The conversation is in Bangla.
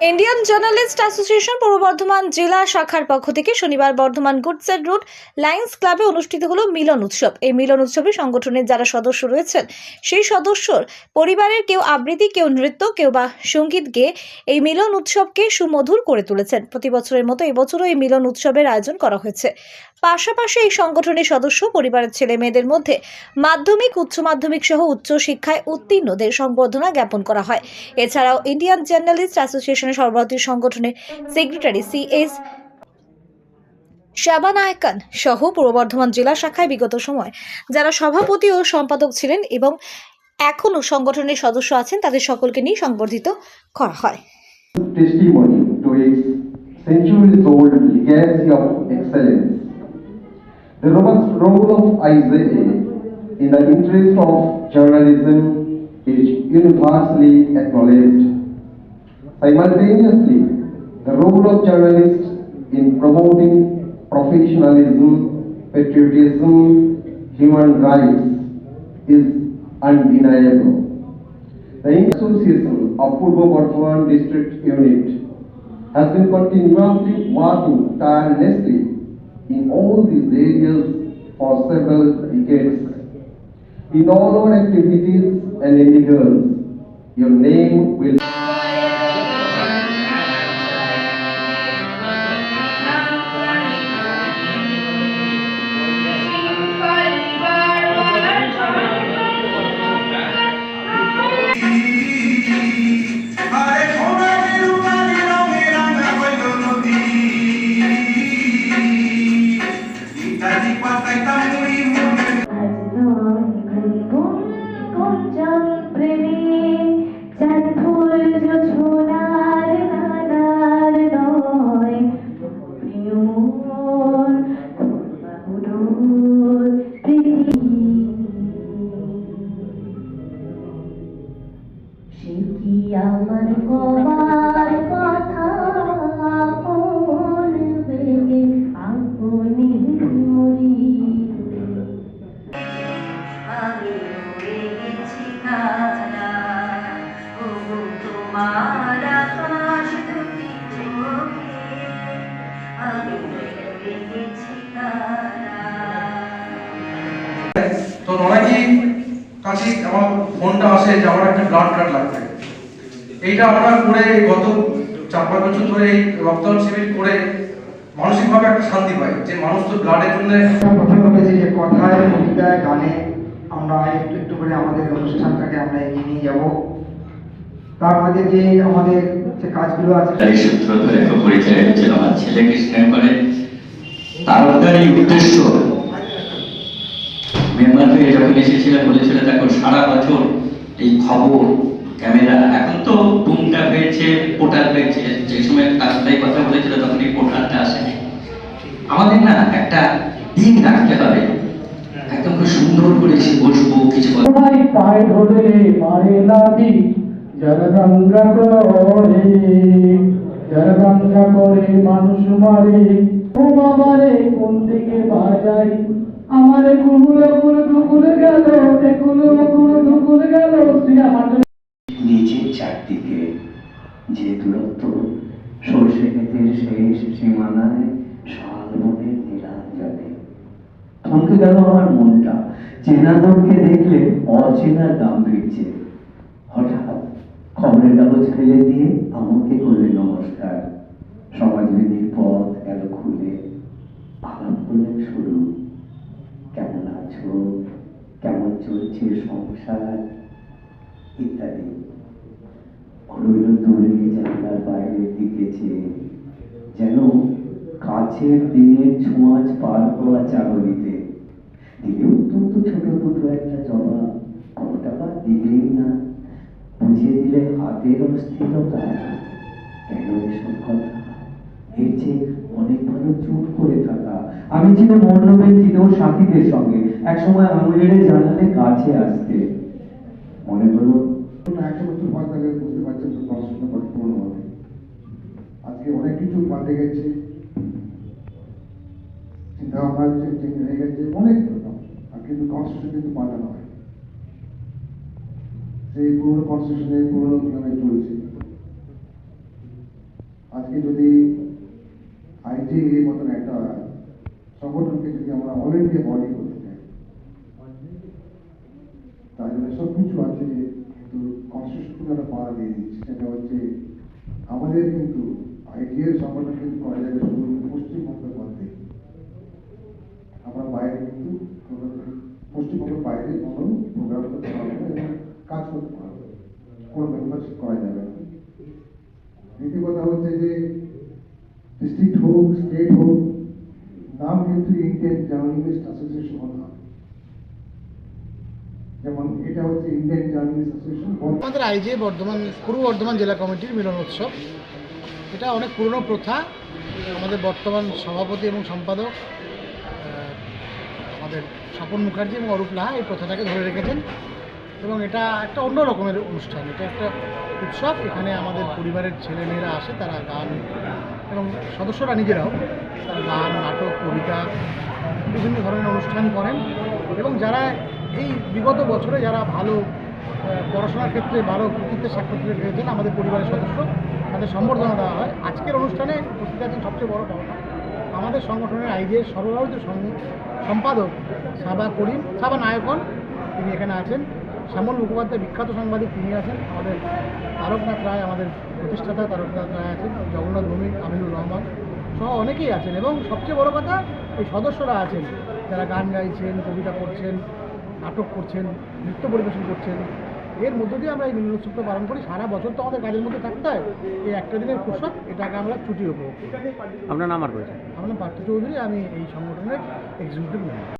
ইন্ডিয়ান জার্নালিস্ট অ্যাসোসিয়েশন পূর্ব বর্ধমান জেলা শাখার পক্ষ থেকে শনিবার বর্ধমান গুডসেড রোড লায়ন্স ক্লাবে অনুষ্ঠিত হলো মিলন উৎসব। এই মিলন উৎসবে সংগঠনের যারা সদস্য রয়েছেন, সেই সদস্যর পরিবারের কেউ আবৃত্তি, কেউ নৃত্য, কেউ বা সংগীত গেয়ে এই মিলন উৎসবকে সুমধুর করে তুলেছেন। প্রতি বছরের মতো এবছরও এই মিলন উৎসবের আয়োজন করা হয়েছে। পাশাপাশি এই সংগঠনের সদস্য পরিবারের ছেলে মেয়েদের মধ্যে মাধ্যমিক, উচ্চ মাধ্যমিক সহ উচ্চ শিক্ষায় উত্তীর্ণদের সংবর্ধনা জ্ঞাপন করা হয়। এছাড়াও ইন্ডিয়ান জার্নালিস্ট ফেডারেশনের সর্বভারতীয় সংগঠনের সেক্রেটারি সি এস শ্যাবানায়কান সহ পূর্ব বর্ধমান জেলা শাখায় বিগত সময় যারা সভাপতি ও সম্পাদক ছিলেন এবং এখনও সংগঠনের সদস্য আছেন, তাদের সকলকে নিয়ে সংবর্ধিত করা হয়. The robust role of IZA in the interest of journalism is universally acknowledged Simultaneously, the role of journalists in promoting professionalism, patriotism, human rights is undeniable. The Association of Purbo Bardhaman District Unit has been continuously working tirelessly in all these areas for several decades. In all our activities and endeavors, your name will তো অনেকেই কাছে আমার ফোনটা আসে যে আমার একটা ব্লাড কার্ড লাগবে। এইটা আমরা করে গত চার পাঁচ বছর ধরে এই রক্তদান শিবির করে মানসিকভাবে একটা শান্তি পাই যে মানুষ তো ব্লাডের জন্য প্রথম বলেছি যে কথায় কবিতায় গানে আমরা একটু একটু করে আমাদের অনুষ্ঠানটাকে আমরা এগিয়ে নিয়ে যাব। তার মাঝে যে আমাদের যে কাজগুলো আছে এই সূত্র ধরে তো পরিচয় হচ্ছিল আমার ছেলেকে স্নেহ করে তার উদ্দেশ্য। মেম্বার থেকে যখন এসেছিল বলেছিল দেখো, সারা বছর এই খবর, ক্যামেরা, এখন তো টুমটা হয়েছে পোর্টাল হয়েছে যে সময় কাজটাই কথা বলেছিল, তখন এই পোর্টালটা আসেনি। আমাদের না একটা দিন রাখতে হবে। একদম খুব সুন্দর করে এসে বসবো, কিছু ভাই পায়ে ধরে মারে লাদি যারা দাঙ্গা করে, যারা দাঙ্গা করে মানুষ মারে। বাবারে কোন দিকে বাজাই? আমারে কুকুরে কুকুরে দুকুরে গেল একুলো কুকুরে দুকুরে গেল নিচের চারদিকে যে দূরত্ব, সর্ষে ক্ষেতের শেষ সীমানায় শালবনের নীলাঞ্জনে থমকে গেল আমার মনটা চেনা লোককে দেখলে অচেনা গাম্ভীর্যে। হঠাৎ খবরের কাগজ ফেলে দিয়ে আমাকে করলে নমস্কার। সমাজবিধির পথ গেল খুলে আলাপ করলেন শুরু। কেমন আছো? কেমন চলছে সংসার? ইত্যাদি। রইল দূরে জানলার বাইরের দিকে চেয়ে যেন কাছের দিনের ছোঁয়াচ পার হওয়া চাগরিতে দিলে অত্যন্ত ছোট দুটো একটা জবাব কোনোটা বা দিলেই না। বুঝিয়ে দিলে হাতের অস্থিরতা। কেন এসব কথা এর চেয়ে অনেক ভালো চুপ করে থাকা। আমি ছিলাম অন্য ব্যক্তিত সাথীদের সঙ্গে, একসময় আঙুলের জানালে কাছে আসতে। মনে হলো বছর বুঝতে পারছেন তো পড়াশোনা হবে। আজকে অনেক কিছু পাল্টে গেছে। চিন্তা ভাবনা চেঞ্জ হয়ে গেছে, অনেক আর কিন্তু কনস্টিটিউশন কিন্তু পাল্টানো হয় সেই পুরনো কনস্টিটিউশনে পুরনো চলছে। আজকে যদি আইজি এর মতন একটা সংগঠনকে যদি আমরা অল ইন্ডিয়া বডি করতে চাই তার জন্য সব কিছু আছে কিন্তু কনস্টিটিউশন একটা পাওয়া দিয়ে দিচ্ছে। সেটা হচ্ছে আমাদের কিন্তু আইজি এর সংগঠন কিন্তু করা যাবে শুধু পশ্চিমবঙ্গের মধ্যে। আমরা বাইরে কিন্তু কোনো পশ্চিমবঙ্গের বাইরে কোনো প্রোগ্রাম করতে পারব না কাজ করতে পারব কোনো মেম্বারশিপ করা যাবে না। দ্বিতীয় কথা হচ্ছে যে ডিস্ট্রিক্ট হোক স্টেট হোক, নাম কিন্তু ইন্ডিয়ান জার্নালিস্ট অ্যাসোসিয়েশন না যেমন এটা হচ্ছে ইন্ডিয়ান জার্নালিস্ট অ্যাসোসিয়েশন আমাদের আইজে বর্ধমান, পূর্ব বর্ধমান জেলা কমিটির মিলন উৎসব। এটা অনেক পুরনো প্রথা। আমাদের বর্তমান সভাপতি এবং সম্পাদক আমাদের স্বপন মুখার্জি এবং অরূপ লাহা এই প্রথাটাকে ধরে রেখেছেন। এবং এটা একটা অন্য রকমের অনুষ্ঠান। এটা একটা উৎসব। এখানে আমাদের পরিবারের ছেলেমেয়েরা আসে, তারা গান এবং সদস্যরা নিজেরাও তারা গান, নাটক, কবিতা, বিভিন্ন ধরনের অনুষ্ঠান করেন। এবং যারা এই বিগত বছরে যারা ভালো পড়াশোনার ক্ষেত্রে, ভালো কৃতিত্বের সাক্ষাৎ পেয়েছেন আমাদের পরিবারের সদস্য, তাদের সম্বর্ধনা দেওয়া হয়। আজকের অনুষ্ঠানে উপস্থিত আছেন সবচেয়ে বড় পাওনা আমাদের সংগঠনের আইজের সর্বভারত সম্পাদক সাবা করিম, সাবা নায়কন তিনি এখানে আছেন। শ্যামল মুখোপাধ্যায় বিখ্যাত সাংবাদিক তিনি আছেন আমাদের তারকনাথ রায় আমাদের প্রতিষ্ঠাতা তারকনাথ রায় আছেন জগন্নাথ ভৌমিক আমিনুর রহমান সহ অনেকেই আছেন। এবং সবচেয়ে বড় কথা এই সদস্যরা আছেন যারা গান গাইছেন কবিতা করছেন নাটক করছেন নৃত্য পরিবেশন করছেন। এর মধ্য দিয়ে আমরা এই মিলন উৎসবটা পালন করি। সারা বছর তো আমাদের কাজের মধ্যে থাকতে হয়। এই একটা দিনের ফুরসত এটাকে আমরা ছুটি উপভোগ করি আপনার নাম আর করেছেন আমার নাম পার্থ চৌধুরী আমি এই সংগঠনের এক্সিকিউটিভ